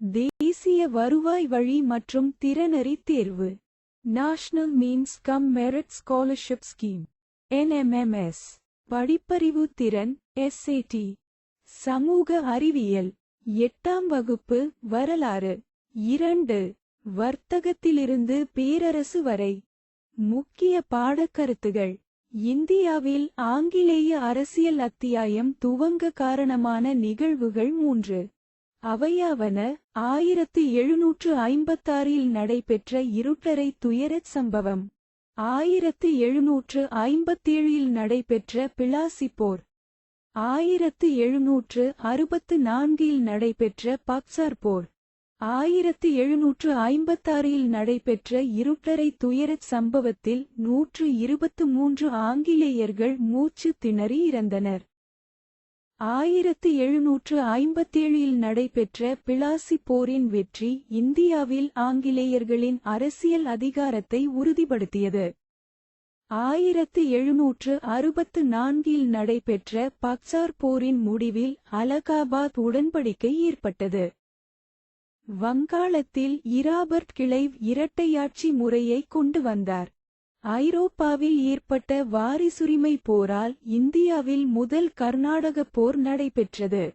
தேசிய வருவாய் வழி மற்றும் திறனறி தேர்வு. National means cum merit scholarship scheme NMMS படிப்பறிவு திறன் எஸ்ஏடி சமூக அறிவியல். எட்டாம் வகுப்பு வரலாறு. இரண்டு. வர்த்தகத்திலிருந்து பேரரசு வரை. முக்கிய பாடக்கருத்துகள். இந்தியாவில் ஆங்கிலேய அரசியல் அத்தியாயம் துவங்க காரணமான நிகழ்வுகள் மூன்று. அவையாவன ஆயிரத்து எழுநூற்று ஐம்பத்தாறில் நடைபெற்ற இருட்டரை துயரச் சம்பவம். ஆயிரத்து எழுநூற்று ஐம்பத்தேழில் நடைபெற்ற பிளாசி போர். ஆயிரத்து எழுநூற்று அறுபத்து நான்கில் நடைபெற்ற பக்சார் போர். ஆயிரத்து எழுநூற்று ஐம்பத்தாறில் நடைபெற்ற இருட்டரை துயரச் சம்பவத்தில் நூற்று இருபத்து மூன்று ஆங்கிலேயர்கள் மூச்சு திணறி இறந்தனர். ஆயிரத்து எழுநூற்று ஐம்பத்தேழில் நடைபெற்ற பிளாசி போரின் வெற்றி இந்தியாவில் ஆங்கிலேயர்களின் அரசியல் அதிகாரத்தை உறுதிப்படுத்தியது. ஆயிரத்து எழுநூற்று அறுபத்து நான்கில் நடைபெற்ற பக்சார் போரின் முடிவில் அலகாபாத் உடன்படிக்கை ஏற்பட்டது. வங்காளத்தில் இராபர்ட் கிளைவ் இரட்டையாட்சி முறையை கொண்டு வந்தார். ஐரோப்பாவில் ஏற்பட்ட வாரிசுரிமை போரால் இந்தியாவில் முதல் கர்நாடக போர் நடைபெற்றது.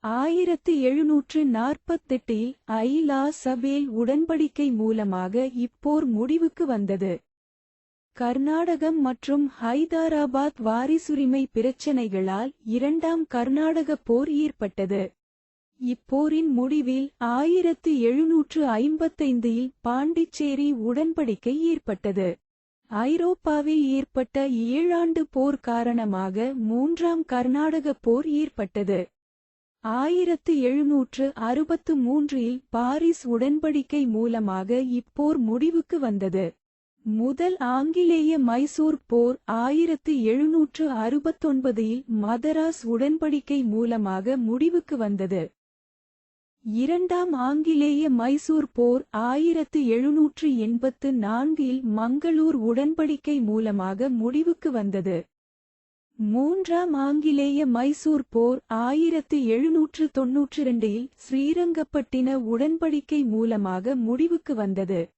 ஆயிரத்து எழுநூற்று நாற்பத்தெட்டில் ஐலா சபேல் உடன்படிக்கை மூலமாக இப்போர் முடிவுக்கு வந்தது. கர்நாடகம் மற்றும் ஹைதராபாத் வாரிசுரிமை பிரச்சினைகளால் இரண்டாம் கர்நாடக போர் ஏற்பட்டது. இப்போரின் முடிவில் ஆயிரத்து எழுநூற்று ஐம்பத்தைந்தில் பாண்டிச்சேரி உடன்படிக்கை ஏற்பட்டது. ஐரோப்பாவில் ஏற்பட்ட ஏழாண்டு போர் காரணமாக மூன்றாம் கர்நாடக போர் ஏற்பட்டது. ஆயிரத்து எழுநூற்று அறுபத்து மூன்றில் பாரிஸ் உடன்படிக்கை மூலமாக இப்போர் முடிவுக்கு வந்தது. முதல் ஆங்கிலேய மைசூர் போர் ஆயிரத்து எழுநூற்று அறுபத்தொன்பதில் மதராஸ் உடன்படிக்கை மூலமாக முடிவுக்கு வந்தது. இரண்டாம் ஆங்கிலேய மைசூர் போர் ஆயிரத்து எழுநூற்று எண்பத்து நான்கில் மங்களூர் உடன்படிக்கை மூலமாக முடிவுக்கு வந்தது. மூன்றாம் ஆங்கிலேய மைசூர் போர் ஆயிரத்து எழுநூற்று தொன்னூற்று இரண்டில் ஸ்ரீரங்கப்பட்டின உடன்படிக்கை மூலமாக முடிவுக்கு வந்தது.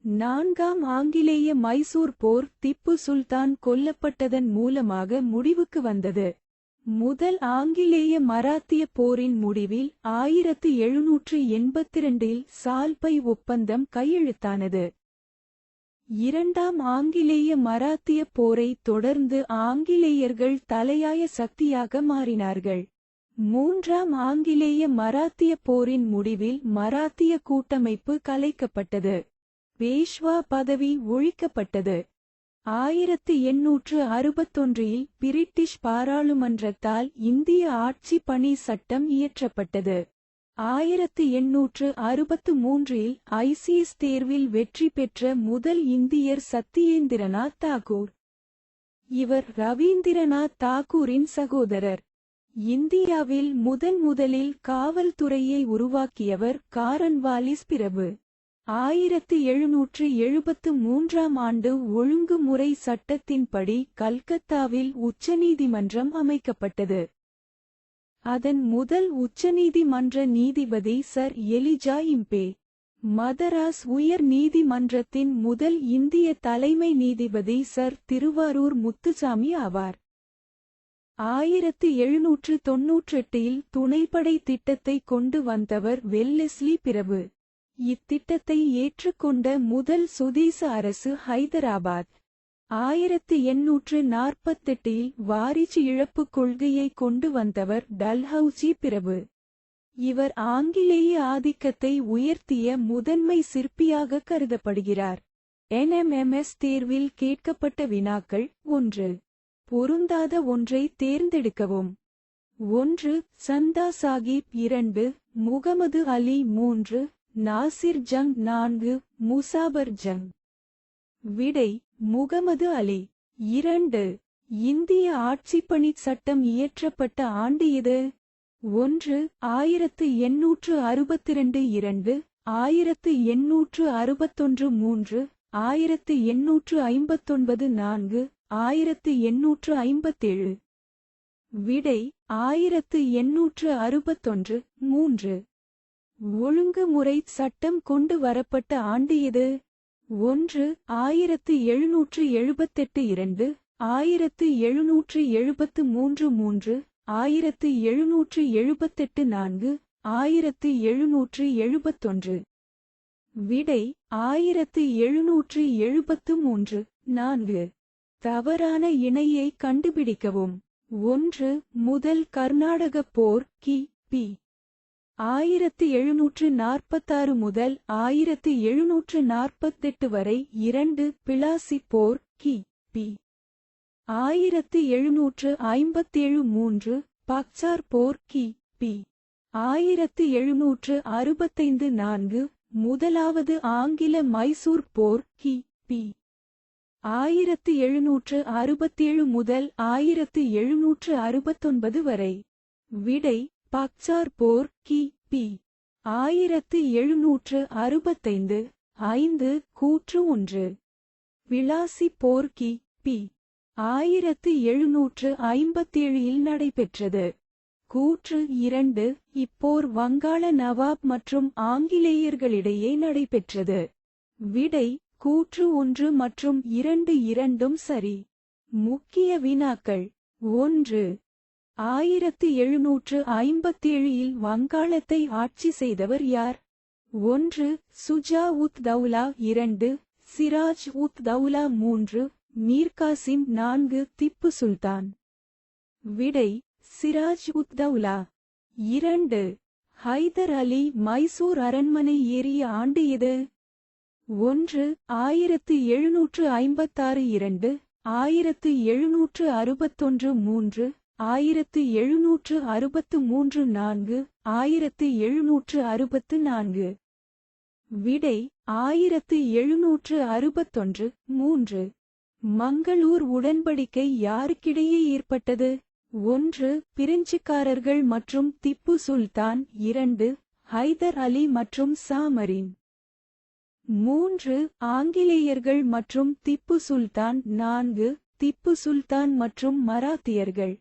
நான்காம் ஆங்கிலேய மைசூர் போர் திப்பு சுல்தான் கொல்லப்பட்டதன் மூலமாக முடிவுக்கு வந்தது. முதல் ஆங்கிலேய மராத்திய போரின் முடிவில் ஆயிரத்து எழுநூற்று எண்பத்திரண்டில் சால்பை ஒப்பந்தம் கையெழுத்தானது. இரண்டாம் ஆங்கிலேய மராத்திய போரை தொடர்ந்து ஆங்கிலேயர்கள் தலையாய சக்தியாக மாறினார்கள். மூன்றாம் ஆங்கிலேய மராத்திய போரின் முடிவில் மராத்திய கூட்டமைப்பு கலைக்கப்பட்டது. பேஷ்வா பதவி ஒழிக்கப்பட்டது. ஆயிரத்து எண்ணூற்று அறுபத்தொன்றில் பிரிட்டிஷ் பாராளுமன்றத்தால் இந்திய ஆட்சி பணி சட்டம் இயற்றப்பட்டது. ஆயிரத்து எண்ணூற்று அறுபத்து மூன்றில் ஐசிஎஸ் தேர்வில் வெற்றி பெற்ற முதல் இந்தியர் சத்தியேந்திரநாத் தாகூர். இவர் ரவீந்திரநாத் தாகூரின் சகோதரர். இந்தியாவில் முதன் முதலில் காவல்துறையை உருவாக்கியவர் காரன்வாலிஸ் பிரபு. ஆயிரத்து எழுநூற்று எழுபத்து மூன்றாம் ஆண்டு ஒழுங்குமுறை சட்டத்தின்படி கல்கத்தாவில் உச்சநீதிமன்றம் அமைக்கப்பட்டது. அதன் முதல் உச்சநீதிமன்ற நீதிபதி சர் எலிஜா இம்பே மதராஸ் உயர் நீதிமன்றத்தின் முதல் இந்திய தலைமை நீதிபதி சர் திருவாரூர் முத்துசாமி ஆவார். ஆயிரத்து எழுநூற்று தொன்னூற்றெட்டில் துணைப்படை திட்டத்தை கொண்டு வந்தவர் வெல்லெஸ்லி பிரபு இத்திட்டத்தை ஏற்றுக்கொண்ட முதல் சுதேச அரசு ஹைதராபாத். ஆயிரத்து எண்ணூற்று நாற்பத்தெட்டில் வாரிசு இழப்பு கொள்கையை கொண்டு வந்தவர் டல்ஹவுசி பிரபு. இவர் ஆங்கிலேய ஆதிக்கத்தை உயர்த்திய முதன்மை சிற்பியாக கருதப்படுகிறார். என்எம்எம்எஸ் தேர்வில் கேட்கப்பட்ட வினாக்கள் ஒன்று. பொருந்தாத ஒன்றை தேர்ந்தெடுக்கவும். ஒன்று சந்தா சாகிப் இரண்டு முகமது அலி மூன்று நாசிர் ஜங் நான்கு முசாபர் ஜங். விடை முகமது அலி. இரண்டு இந்திய ஆட்சிப்பணி சட்டம் இயற்றப்பட்ட ஆண்டு இது. ஒன்று ஆயிரத்து எண்ணூற்று அறுபத்திரண்டு இரண்டு ஆயிரத்து எண்ணூற்று அறுபத்தொன்று மூன்று ஆயிரத்து எண்ணூற்று ஐம்பத்தொன்பது நான்கு ஆயிரத்து எண்ணூற்று ஐம்பத்தேழு. விடை ஆயிரத்து எண்ணூற்று அறுபத்தொன்று மூன்று. ஒழுங்குமுறை சட்டம் கொண்டு வரப்பட்ட ஆண்டு எது ஒன்று ஆயிரத்து எழுநூற்று எழுபத்தெட்டு இரண்டு ஆயிரத்து எழுநூற்று எழுபத்து மூன்று மூன்று ஆயிரத்து எழுநூற்று எழுபத்தெட்டு நான்கு ஆயிரத்து எழுநூற்று எழுபத்தொன்று. விடை ஆயிரத்து எழுநூற்று எழுபத்து மூன்று நான்கு. தவறான இணையை கண்டுபிடிக்கவும். ஒன்று முதல் கர்நாடகப் போர் கி. பி. ஆயிரத்து எழுநூற்று நாற்பத்தாறு முதல் ஆயிரத்து எழுநூற்று நாற்பத்தெட்டு வரை இரண்டு பிளாசி போர் கி. பி. ஆயிரத்து எழுநூற்று ஐம்பத்தேழு மூன்று பக்சார் போர் கி. பி. ஆயிரத்து எழுநூற்று அறுபத்தைந்து நான்கு முதலாவது ஆங்கில மைசூர் போர் கி. பி. ஆயிரத்து எழுநூற்று அறுபத்தேழு முதல் ஆயிரத்து எழுநூற்று அறுபத்தொன்பது வரை. விடை பக்சார் போர் கி. பி. ஆயிரத்து எழுநூற்று அறுபத்தைந்து ஐந்து கூற்று ஒன்று. விளாசி போர் கி. பி. ஆயிரத்து எழுநூற்று ஐம்பத்தேழில் நடைபெற்றது. கூற்று இரண்டு இப்போர் வங்காள நவாப் மற்றும் ஆங்கிலேயர்களிடையே நடைபெற்றது. விடை கூற்று ஒன்று மற்றும் இரண்டு இரண்டும் சரி. முக்கிய வினாக்கள் ஒன்று. ஆயிரத்து எழுநூற்று ஐம்பத்தேழில் வங்காளத்தை ஆட்சி செய்தவர் யார்? ஒன்று சுஜா உத் தௌலா இரண்டு சிராஜ் உத் தௌலா மூன்று மீர்காசிம் நான்கு திப்பு சுல்தான். விடை சிராஜ் உத் தௌலா. இரண்டு ஹைதர் அலி மைசூர் அரண்மனை ஏறிய ஆண்டு இது ஒன்று ஆயிரத்து எழுநூற்று ஐம்பத்தாறு இரண்டு ஆயிரத்து எழுநூற்று அறுபத்தொன்று மூன்று ஆயிரத்து எழுநூற்று அறுபத்து மூன்று நான்கு ஆயிரத்து எழுநூற்று அறுபத்து நான்கு. விடை ஆயிரத்து எழுநூற்று அறுபத்தொன்று மூன்று. மங்களூர் உடன்படிக்கை யாருக்கிடையே ஏற்பட்டது? ஒன்று பிரெஞ்சுக்காரர்கள் மற்றும் திப்பு சுல்தான். இரண்டு ஹைதர் அலி மற்றும் சாமரின். மூன்று ஆங்கிலேயர்கள் மற்றும் திப்பு சுல்தான். நான்கு திப்பு சுல்தான் மற்றும் மராத்தியர்கள்.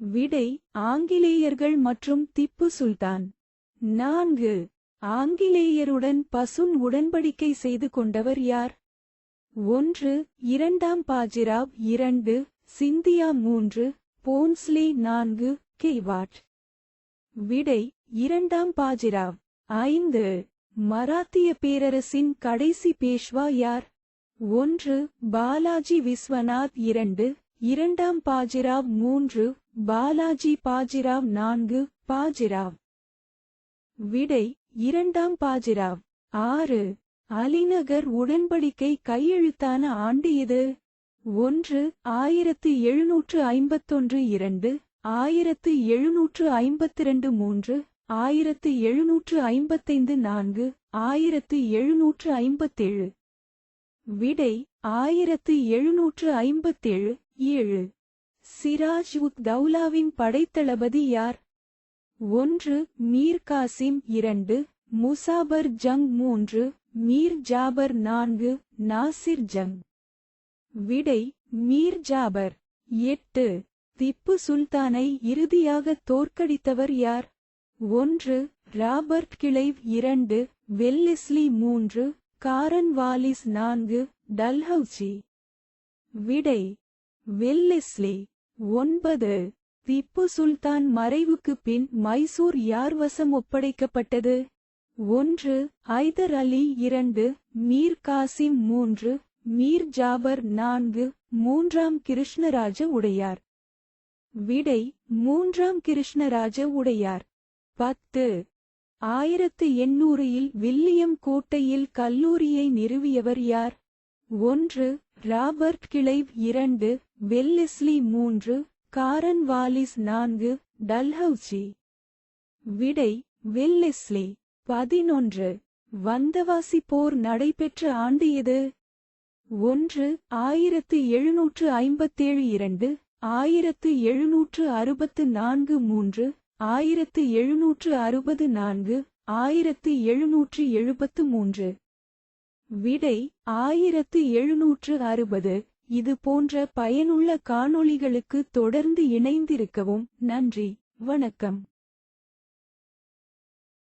விடை ஆங்கிலேயர்கள் மற்றும் திப்பு சுல்தான். நான்கு. ஆங்கிலேயருடன் பசுன் உடன்படிக்கை செய்து கொண்டவர் யார்? ஒன்று. இரண்டாம் பாஜிராவ். இரண்டு. சிந்தியா. மூன்று. போன்ஸ்லே. நான்கு. கெய்வாட் விடை இரண்டாம் பாஜிராவ். ஐந்து. மராத்திய பேரரசின் கடைசி பேஷ்வா யார்? ஒன்று. பாலாஜி விஸ்வநாத். இரண்டு. இரண்டாம் பாஜிராவ். மூன்று. பாலாஜி பாஜிராவ் நான்கு பாஜிராவ். விடை இரண்டாம் பாஜிராவ். ஆறு. அலிநகர் உடன்படிக்கை கையெழுத்தான ஆண்டு இது. ஒன்று ஆயிரத்து எழுநூற்று ஐம்பத்தொன்று இரண்டு. ஆயிரத்து எழுநூற்று ஐம்பத்திரண்டு மூன்று. ஆயிரத்து எழுநூற்று ஐம்பத்தைந்து நான்கு. ஆயிரத்து எழுநூற்று ஐம்பத்தேழு. விடை ஆயிரத்து எழுநூற்று ஐம்பத்தேழு ஏழு. சிராஜ் உத் தௌலாவின் படைத்தளபதி யார்? ஒன்று மீர் காசிம். இரண்டு முசாபர் ஜங். மூன்று மீர் ஜாபர். நான்கு நாசிர் ஜங். விடை மீர் ஜாபர். எட்டு திப்பு சுல்தானை இறுதியாக தோற்கடித்தவர் யார்? ஒன்று ராபர்ட் கிளைவ். இரண்டு வெல்லிஸ்லி. மூன்று காரன் வாலிஸ். நான்கு டல்ஹவுசி. விடை வெல்லிஸ்லி. ஒன்பது. திப்பு சுல்தான் மறைவுக்கு பின் மைசூர் யார் வசம் ஒப்படைக்கப்பட்டது. ஒன்று. ஐதர் அலி இரண்டு. மீர் காசிம் மூன்று. மீர் ஜாபர் நான்கு. மூன்றாம் கிருஷ்ணராஜ உடையார். விடை. மூன்றாம் கிருஷ்ணராஜ உடையார். பத்து. ஆயிரத்து எண்ணூறில் வில்லியம் கோட்டையில் கல்லூரியை நிறுவியவர் யார்? ஒன்று. ராபர்ட் கிளைவ் இரண்டு வெல்லிஸ்லி மூன்று காரன் வாலிஸ் நான்கு டல்ஹவுசி. விடை வெல்லிஸ்லி பதினொன்று. வந்தவாசி போர் நடைபெற்ற ஆண்டு எது? ஒன்று ஆயிரத்து எழுநூற்று ஐம்பத்தேழு இரண்டு ஆயிரத்து எழுநூற்று அறுபத்து நான்கு மூன்று ஆயிரத்து எழுநூற்று அறுபது நான்கு ஆயிரத்து எழுநூற்று எழுபத்து மூன்று. விடை ஆயிரத்து எழுநூற்று அறுபது. இது போன்ற பயனுள்ள காணொளிகளுக்கு தொடர்ந்து இணைந்திருக்கவும் நன்றி. வணக்கம்.